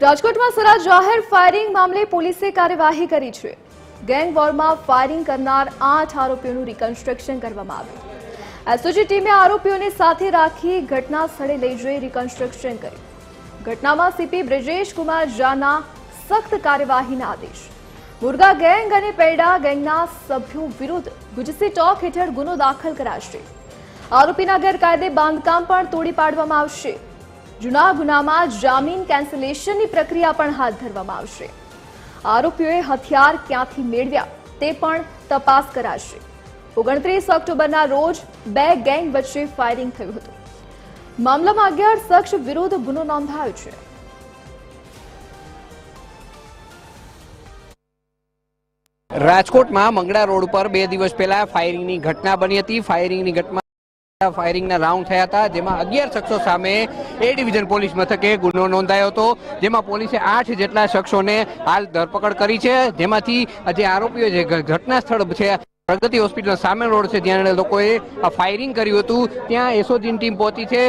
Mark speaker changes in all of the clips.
Speaker 1: રાજકોટમાં સરા જાહેર ફાયરિંગ મામલે પોલીસે કાર્યવાહી કરી છે. ગેંગ વોરમાં ફાયરિંગ કરનાર આઠ આરોપીઓનું રિકન્સ્ટ્રક્શન કરવામાં આવ્યું. એસઓજી ટીમે આરોપીઓને સાથે રાખી ઘટના સ્થળે લઈ જઈ રિકન્સ્ટ્રક્શન કર્યું. ઘટનામાં સીપી બ્રિજેશ કુમાર ઝાના સખ્ત કાર્યવાહીના આદેશ. મુરગા ગેંગ અને પૈડા ગેંગના સભ્યો વિરુદ્ધ ગુજસી ટોક હેઠળ ગુનો દાખલ કરાશે. આરોપીના ગેરકાયદે બાંધકામ પણ તોડી પાડવામાં આવશે. જૂના ગુનામાં જામીન કેન્સલેશનની પ્રક્રિયા પણ હાથ ધરવામાં આવશે. આરોપીઓએ હથિયાર ક્યાંથી મેળવ્યા તે પણ તપાસ કરાશે. ઓગણત્રીસ ઓક્ટોબરના રોજ બે ગેંગ વચ્ચે ફાયરિંગ થયું હતું. મામલામાં અગિયાર શખ્સ વિરુદ્ધ ગુનો નોંધાયો છે.
Speaker 2: રાજકોટમાં મંગળા રોડ ઉપર બે દિવસ પહેલા ફાયરિંગની ઘટના બની હતી. ફાયરિંગની ઘટના ફાયરિંગના રાઉન્ડ થયા હતા, જેમાં અગિયાર શખ્સો સામે એ ડિવિઝન પોલીસ મથકે ગુનો નોંધાયો હતો, જેમાં પોલીસે આઠ જેટલા શખ્સોને હાલ ધરપકડ કરી છે. જેમાંથી જે આરોપીઓ જે ઘટના સ્થળ છે, પ્રગતિ હોસ્પિટલ સામે રોડ છે, જ્યાં લોકોએ ફાયરિંગ કર્યું હતું. ત્યાં એસઓજીની ટીમ પહોંચી છે.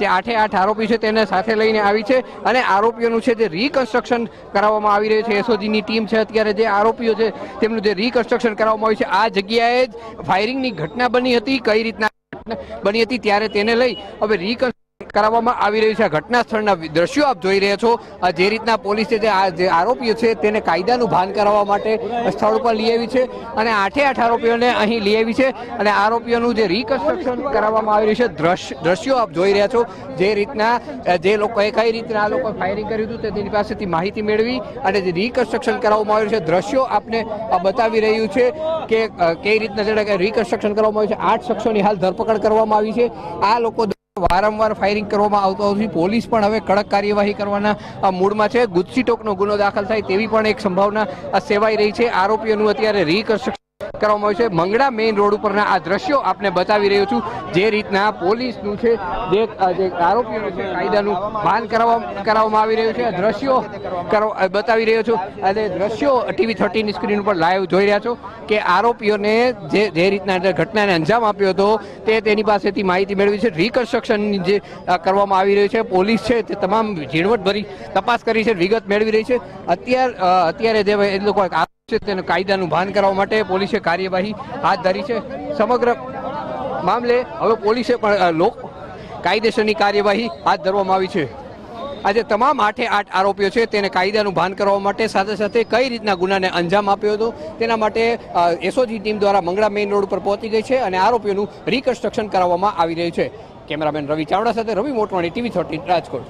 Speaker 2: જે આઠે આઠ આરોપી છે, તેને સાથે લઈને આવી છે અને આરોપીઓનું છે, જે રીકન્સ્ટ્રક્શન કરાવવામાં આવી રહ્યું છે. એસઓજીની ટીમ છે, અત્યારે જે આરોપીઓ છે, તેમનું જે રીકન્સ્ટ્રક્શન કરાવવામાં આવ્યું છે, આ જગ્યાએ જ ફાયરિંગની ઘટના બની હતી. કઈ રીતના ઘટના બની હતી ત્યારે તેને લઈ હવે રીકન્સ્ટ્રક્શન કરાવવામાં આવી રહ્યું છે. ઘટના સ્થળના દ્રશ્યો આપ જોઈ રહ્યા છો. જે રીતના પોલીસે જે આરોપીઓ છે તેને કાયદાનું ભાન કરાવવા માટે સ્થળ પર લઈ આવી છે અને આઠે આઠ આરોપીઓને અહીં લઈ આવી છે અને આરોપીઓનું જે રિકન્સ્ટ્રક્શન કરાવવામાં આવી રહ્યું છે. દ્રશ્ય આપ જોઈ રહ્યા છો. જે રીતના જે લોકોએ કઈ રીતના આ લોકોએ ફાયરિંગ કર્યું હતું તેની પાસેથી માહિતી મેળવી અને જે રિકન્સ્ટ્રક્શન કરાવવામાં આવ્યું છે, દ્રશ્યો આપને બતાવી રહ્યું છે કે કઈ રીતના જેને રિકન્સ્ટ્રક્શન કરવામાં આવ્યું છે. આઠ શખ્સોની હાલ ધરપકડ કરવામાં આવી છે. આ લોકો વારંવાર ફાયરિંગ કરવામાં આવતો હોવાથી પોલીસ પણ હવે કડક કાર્યવાહી કરવાના મૂળમાં છે. ગુજસીટોકનો ગુનો દાખલ થાય તેવી પણ એક સંભાવના સેવાઈ રહી છે. આરોપીઓનું અત્યારે રીકન્સ્ટ્રક્શન કરવામાં આવ્યું છે. મંગળા મેઇન રોડ ઉપરના આ દ્રશ્યો આપને બતાવી રહ્યો છું. જે રીતના પોલીસનું છે, જે આરોપીઓનું છે, કાયદાનું ભાન કરાવવા, કરાવવામાં આવી રહ્યું છે. આ દ્રશ્યો બતાવી રહ્યો છું. અને દ્રશ્યો ટીવી થર્ટીની સ્ક્રીન ઉપર લાઈવ જોઈ રહ્યા છો કે આરોપીઓને જે જે રીતના ઘટનાને અંજામ આપ્યો હતો, તે તેની પાસેથી માહિતી મેળવી છે. રિકન્સ્ટ્રક્શન જે કરવામાં આવી રહ્યું છે, પોલીસ છે, તે તમામ ઝીણવટભરી તપાસ કરી છે, વિગત મેળવી રહી છે. અત્યાર અત્યારે જે એ લોકો છે તેને કાયદાનું ભાન કરાવવા માટે પોલીસે કાર્યવાહી હાથ ધરી છે. સમગ્ર મામલે હવે પોલીસે પણ લોક કાયદેસરની કાર્યવાહી હાથ ધરવામાં આવી છે. આજે તમામ આઠે આઠ આરોપીઓ છે તેને કાયદાનું ભાન કરવા માટે સાથે સાથે કઈ રીતના ગુનાને અંજામ આપ્યો હતો તેના માટે એસઓજી ટીમ દ્વારા મંગળા મેઇન રોડ ઉપર પહોંચી ગઈ છે અને આરોપીઓનું રિકન્સ્ટ્રક્શન કરાવવામાં આવી રહ્યું છે. કેમેરામેન રવિ ચાવડા સાથે રવિ મોટવાણી ટીવી થર્ટીન રાજકોટ.